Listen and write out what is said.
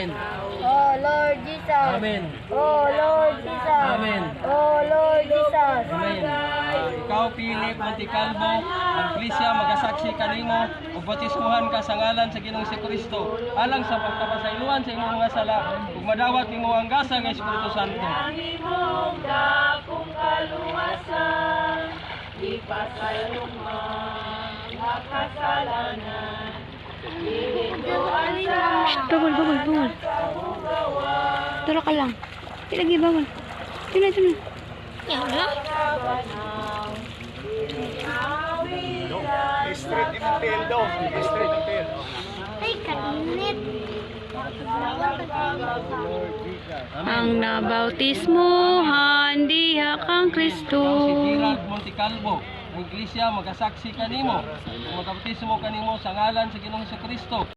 Amen. Oh Lord Jesus. Amen. Oh Lord Jesus. Amen. Oh Lord Jesus. Amen. Ah, ikaw, Philip Monticalvo, ang Iglesia, magasaksi kanimo, ug batismuhan ka sa ngalan sa Ginoong si Kristo, alang sa pagkapasayloan sa imong mga sala, ug madawat nimo ang gasa ng Espiritu Santo. Shh, bawal, bawal, bawal. Tara ka lang. Di lagi bawal. Ito na, ito na. Yan na. Straight in tail daw. Straight in tail. Ay, kainit. Ang nabautismuhan, diha kang Ikaw, si Kristo. Gerald Monticalvo, ang Iglesia, magasaksi kanimo, magabautismo kanimo sa ngalan sa Ginoong si Kristo,